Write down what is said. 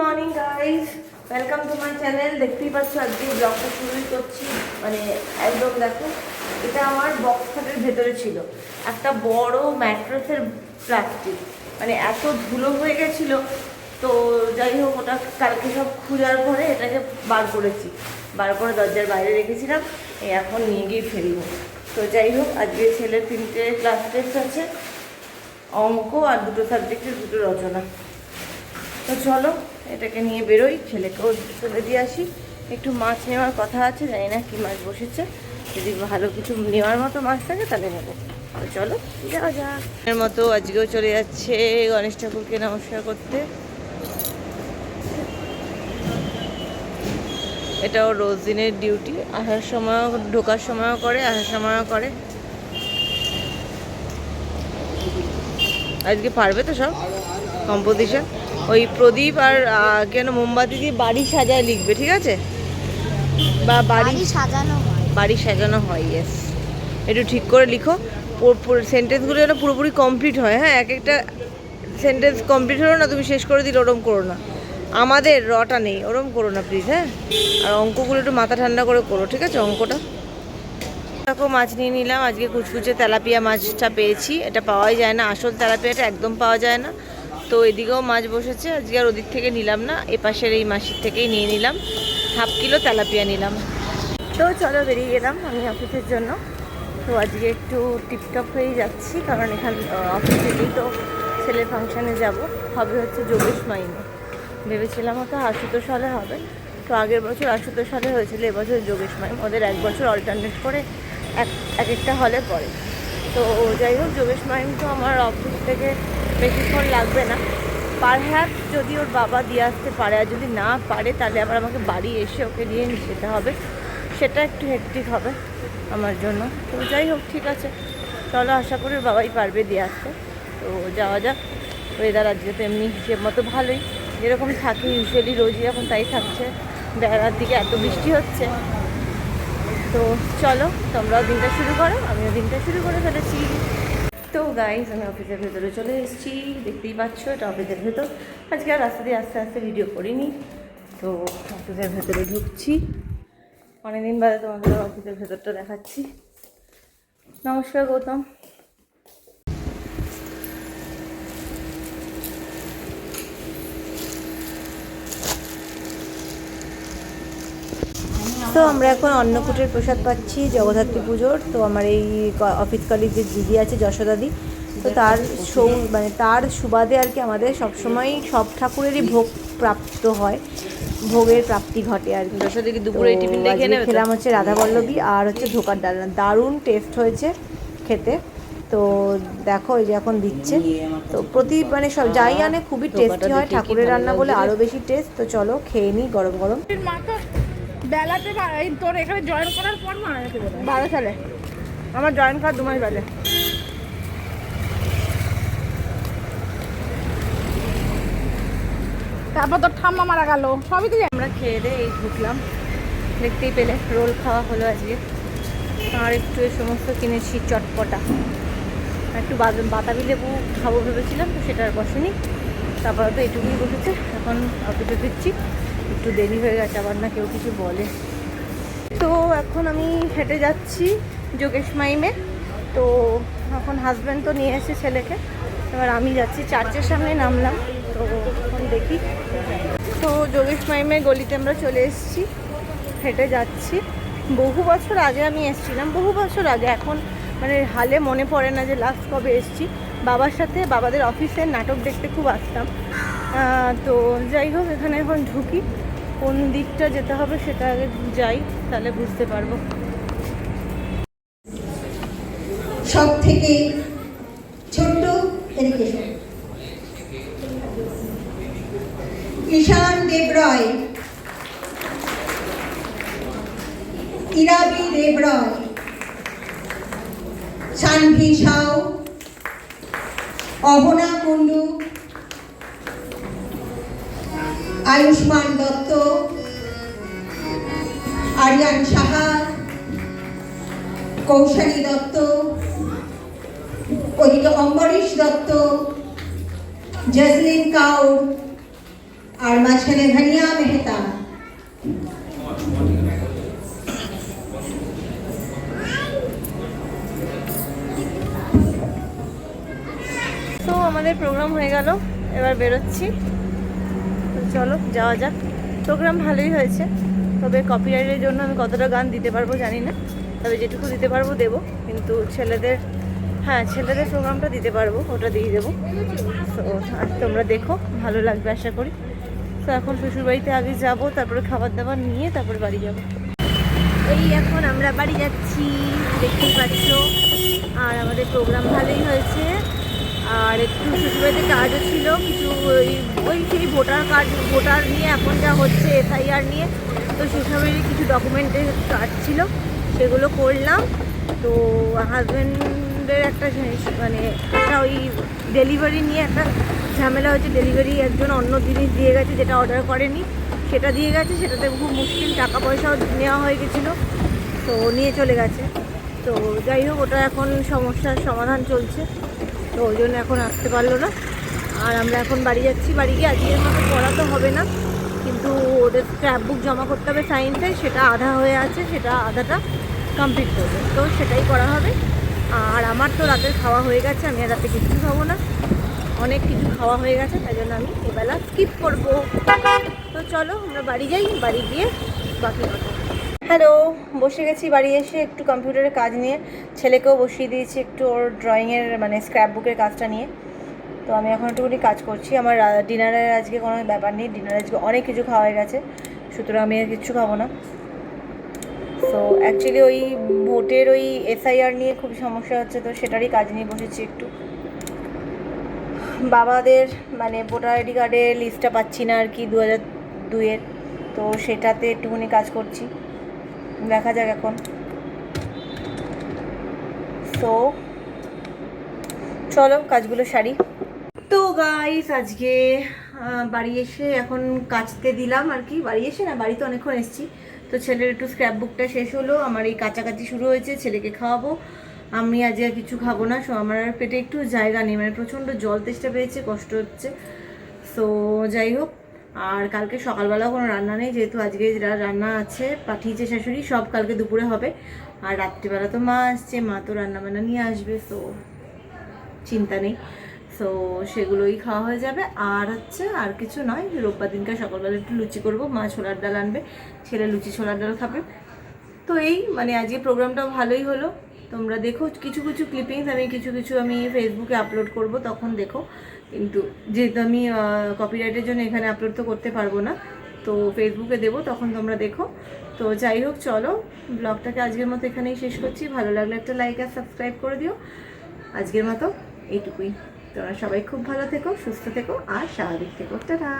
Morning guys welcome to my channel দেখতেই পাচ্ছ, আজকে ব্লগটা শুরুই করছি। মানে একদম দেখো, এটা আমার বক্স খাটের ভেতরে ছিল। একটা বড় ম্যাট্রেসের প্লাস্টিক মানে এত ধুলো হয়ে গেছিল। তো যাই হোক, ওটা কালকে সব খোঁজার পরে এটাকে বার করেছি। বার করে দরজার বাইরে রেখেছিলাম। এই এখন নিয়ে গিয়ে ফেলব। তো যাই হোক, আজকে ছেলের তিনটে ক্লাস টেস্ট আছে। অঙ্ক আর দুটো সাবজেক্টের দুটো রচনা। তো চলো এটাকে নিয়ে বেরোই, ছেলেকেও চলে দিয়ে আসি। একটু মাছ নেওয়ার কথা আছে, জানি না কী মাছ বসেছে। যদি ভালো কিছু নেওয়ার মতো মাছ থাকে তাহলে নেব। চলো, যাওয়া যাক। এর মতো আজকেও চলে যাচ্ছে গণেশ ঠাকুরকে নমস্কার করতে। এটাও রোজ দিনের ডিউটি, আসার সময়ও, ঢোকার সময়ও করে, আসার সময়ও করে। আজকে পারবে তো সব? কম্পোজিশন? ওই প্রদীপ আর কেন মোমবাতি দিয়ে বাড়ি সাজায় লিখবে ঠিক আছে? বা বাড়ি সাজানো হয়। বাড়ি সাজানো হয় ইয়েস একটু ঠিক করে লিখো। সেন্টেন্সগুলো যেন পুরোপুরি কমপ্লিট হয় হ্যাঁ? এক একটা সেন্টেন্স কমপ্লিট হলো না তুমি শেষ করে দিলে ওরম করো না। আমাদের রটা নেই ওরম করো না প্লিজ হ্যাঁ? আর অঙ্কগুলো একটু মাথা ঠান্ডা করে করো ঠিক আছে অঙ্কটা? দেখো মাছ নিয়ে নিলাম। আজকে কুচকুচে তেলাপিয়া মাছটা পেয়েছি। এটা পাওয়াই যায় না। আসল তেলাপিয়াটা একদম পাওয়া যায় না। তো এদিকেও মাছ বসেছে। আজকে আর ওদিক থেকে নিলাম না, এপাশের এই মাসির থেকেই নিয়ে নিলাম। হাফ কিলো তেলাপিয়া নিলাম। তো চলো বেরিয়ে গেলাম আমি অফিসের জন্য। তো আজকে একটু টিপটপ হয়েই যাচ্ছি, কারণ এখান অফিস থেকেই তো ছেলের ফাংশানে যাব। হবে হচ্ছে যোগেশ মাইনে। ভেবেছিলাম হয়তো আশুতোষ হলে হবে। তো আগের বছর আশুতোষ হলে হয়েছিল, এবছর যোগেশ মাইম। ওদের এক বছর অল্টারনেট করে এক এক একটা হলে পড়ে। তো যাই হোক যোগেশ মাইম তো আমার অফিস থেকে বেশিক্ষণ লাগবে না। পার হ্যাপ যদি ওর বাবা দিয়ে আসতে পারে, আর যদি না পারে, তাহলে আবার আমাকে বাড়ি এসে ওকে নিয়ে যেতে হবে। সেটা একটু হেক্টিক হবে আমার জন্য। তো যাই হোক ঠিক আছে। চলো, আশা করি বাবাই পারবে দিয়ে আসতে। তো যাওয়া যাক। ওয়েদার আজকে তো এমনি হিসেব মতো ভালোই। যেরকম থাকে ইউজুয়ালি রোজই এখন তাই থাকছে। বেড়ার দিকে এত বৃষ্টি হচ্ছে। তো চলো, তোমরাও দিনটা শুরু করো, আমিও দিনটা শুরু করে ফেলেছি। তো গাইজ আমি অফিসের ভেতরে চলে এসেছি, দেখতেই পাচ্ছ এটা অফিসের ভেতর। আজকে আর রাস্তা দিয়ে আস্তে আস্তে ভিডিও করিনি। তো অফিসের ভেতরে ঢুকছি। অনেকদিন বাদে তোমাদের অফিসের ভেতরটা দেখাচ্ছি। নমস্কার গৌতম। তো আমরা এখন অন্নকূটের প্রসাদ পাচ্ছি জগদ্ধাত্রী পুজোর। তো আমার এই ক- অফিস কলিগ যে দিদি আছে যশোদাদি তো তার সৌ মানে তার সুবাদে আর কি আমাদের সবসময় সব ঠাকুরেরই ভোগ প্রাপ্ত হয়। ভোগের প্রাপ্তি ঘটে আর কি। দুপুরে? খেলাম হচ্ছে রাধা বল্লভী আর হচ্ছে ধোকার ডালনা দারুণ টেস্ট হয়েছে খেতে। তো দেখো এই যে এখন দিচ্ছে। তো প্রতি মানে সব যাই আনে খুবই টেস্টি হয়। ঠাকুরের রান্না বলে আরও বেশি টেস্ট তো চলো খেয়ে নিই গরম গরম। মা তো বেলাতে তোর এখানে জয়েন করার পর মারা গেছে বারো সালে। আমার জয়েন কার্ড দু মাস বাজে তারপর তোর ঠাম্মা মারা গেল। সবই তো আমরা খেয়ে দিয়ে এই ঢুকলাম। দেখতেই পেলে রোল খাওয়া হলো আজকে। আর একটু এই সমস্ত কিনেছি চটপটা। একটু বাতাবি লেবু খাব ভেবেছিলাম তো সেটা আর বসেনি। তারপরে তো এটুকুই বসেছে। এখন অফিসে দিচ্ছি একটু দেরি হয়ে গেছে, আবার না কেউ কিছু বলে। তো এখন আমি হেঁটে যাচ্ছি যোগেশ মাইমে। তো এখন হাজব্যান্ড তো নিয়ে এসে ছেলেকে। এবার আমি যাচ্ছি চার্চের সামনে নামলাম। তো এখন দেখি। তো যোগেশ মাইমের গলিতে আমরা চলে এসেছি, হেঁটে যাচ্ছি। বহু বছর আগে আমি এসেছিলাম, বহু বছর আগে। এখন মানে হালে মনে পড়ে না যে লাস্ট কবে এসেছি। বাবার সাথে বাবাদের অফিসের নাটক দেখতে খুব আসতাম। তো যাই হোক, এখানে এখন ঢুকি। কোন দিকটা যেতে হবে সেটা আগে যাই, তাহলে বুঝতে পারব। সব থেকে ছোট্ট। ঈশান দেবরয়। ইরাবি দেবরয়। সানভি সাউ। অহনা কুণ্ডু। আয়ুষ্মান দত্ত, আরিয়ান সাহা কৌশালী দত্ত ওদিকে অম্বরীশ দত্ত, জসলিন কাউর, আর মাঝখানে ভানিয়া মেহতা। তো আমাদের প্রোগ্রাম হয়ে গেল, এবার বেরোচ্ছি। চলো, যাওয়া যাক। প্রোগ্রাম ভালোই হয়েছে, তবে কপিরাইটের জন্য আমি কতটা গান দিতে পারব জানি না। তবে যেটুকু দিতে পারব দেবো, কিন্তু ছেলেদের হ্যাঁ ছেলেদের প্রোগ্রামটা দিতে পারব, ওটা দিয়ে দেবো। তো তোমরা দেখো, ভালো লাগবে আশা করি। তো এখন শ্বশুরবাড়িতে আগে যাব, তারপরে খাবার দাবার নিয়ে তারপরে বাড়ি যাব। এই এখন আমরা বাড়ি যাচ্ছি, দেখতেই পাচ্ছ। আর আমাদের প্রোগ্রাম ভালোই হয়েছে। আর একটু শ্বশুরবাড়িতে কাজও ছিল, কিছু ওই ওই সেই ভোটার কার্ড ভোটার নিয়ে এখন যা হচ্ছে এসআইআর নিয়ে, তো সেসবেরই কিছু ডকুমেন্টের কাজ ছিল, সেগুলো করলাম। তো হাজব্যান্ডের একটা মানে একটা ওই ডেলিভারি নিয়ে একটা ঝামেলা হয়েছে ডেলিভারি একজন অন্য জিনিস দিয়ে গেছে যেটা অর্ডার করেনি, সেটা দিয়ে গেছে, সেটাতে খুব মুশকিল টাকা পয়সাও নেওয়া হয়ে গেছিল, তো নিয়ে চলে গেছে। তো যাই হোক, ওটা এখন সমস্যার সমাধান চলছে। তো ওই জন্য এখন আসতে পারল না। আর আমরা এখন বাড়ি যাচ্ছি। বাড়ি গিয়ে আজকের মতো পড়া তো হবে না, কিন্তু ওদের স্ক্র্যাপ বুক জমা করতে হবে সায়েন্সে সেটা আধা হয়ে আছে, সেটা আধাটা কমপ্লিট করবে। তো সেটাই করা হবে। আর আমার তো রাতের খাওয়া হয়ে গেছে, আমি আর রাতে কিচ্ছু খাব না। অনেক কিছু খাওয়া হয়ে গেছে, তাই জন্য আমি এবেলা স্কিপ করব। তো চলো, আমরা বাড়ি যাই, বাড়ি গিয়ে বাকি কথা হ্যালো, বসে গেছি বাড়ি এসে একটু কম্পিউটারের কাজ নিয়ে। ছেলেকেও বসিয়ে দিয়েছি একটু ওর ড্রয়িংয়ের মানে স্ক্র্যাপ বুকের কাজটা নিয়ে। তো আমি এখন একটুখানি কাজ করছি। আমার ডিনারের আজকে কোনো ব্যাপার নেই। ডিনারে আজকে অনেক কিছু খাওয়া হয়ে গেছে। সুতরাং আমি আর কিচ্ছু খাব না। সো অ্যাকচুয়ালি ওই ভোটের ওই এসআইআর নিয়ে খুব সমস্যা হচ্ছে। তো সেটারই কাজ নিয়ে বসেছি একটু। বাবাদের মানে ভোটার আইডি কার্ডের লিস্টটা পাচ্ছি না আর কি দু হাজার দুইয়ের। তো সেটাতে একটুখানি কাজ করছি। দেখা যাক এখন। সো চলো, কাজগুলো সারি। তো গাইস আজকে বাড়ি এসে এখন কাচতে দিলাম আর কি। বাড়ি এসে না, বাড়িতে অনেকক্ষণ এসেছি। তো ছেলের একটু স্ক্র্যাপ বুকটা শেষ হলো। আমার এই কাচাকাচি শুরু হয়েছে, ছেলেকে খাওয়াবো। আমি আজ আর কিছু খাব না, সো আমার পেটে একটু জায়গা নেই। মানে প্রচণ্ড জল তেষ্টা পেয়েছে, কষ্ট হচ্ছে। সো যাই হোক। আর কালকে সকালবেলা কোনো রান্না নেই, যেহেতু আজকে যা রান্না আছে, পাঠিয়েছে শাশুড়ি, সব কালকে দুপুরে হবে। আর রাত্রিবেলা তো মা আসছে, মা তো রান্না বান্না নিয়ে আসবে, তো চিন্তা নেই। সো সেগুলোই খাওয়া হয়ে যাবে। আর হচ্ছে আর কিছু নয়, রোববার দিনকে সকালবেলা একটু লুচি করব, মা ছোলার ডাল আনবে, ছেলে লুচি ছোলার ডাল খাবে। তো এই মানে আজকে প্রোগ্রামটাও ভালোই হলো। তোমরা দেখো, কিছু কিছু ক্লিপিংস আমি, কিছু কিছু আমি ফেসবুকে আপলোড করব, তখন দেখো। কিন্তু যেহেতু আমি কপিরাইটের জন্য এখানে আপলোড তো করতে পারব না, তো ফেসবুকে দেবো, তখন তোমরা দেখো। তো যাই হোক, চলো, ব্লগটাকে আজকের মতো এখানেই শেষ করছি। ভালো লাগলে একটা লাইক আর সাবস্ক্রাইব করে দিও। আজকের মতো এইটুকুই। তোমরা সবাই খুব ভালো থেকো, সুস্থ থেকো, আর স্বাভাবিক থেকো। টাটা!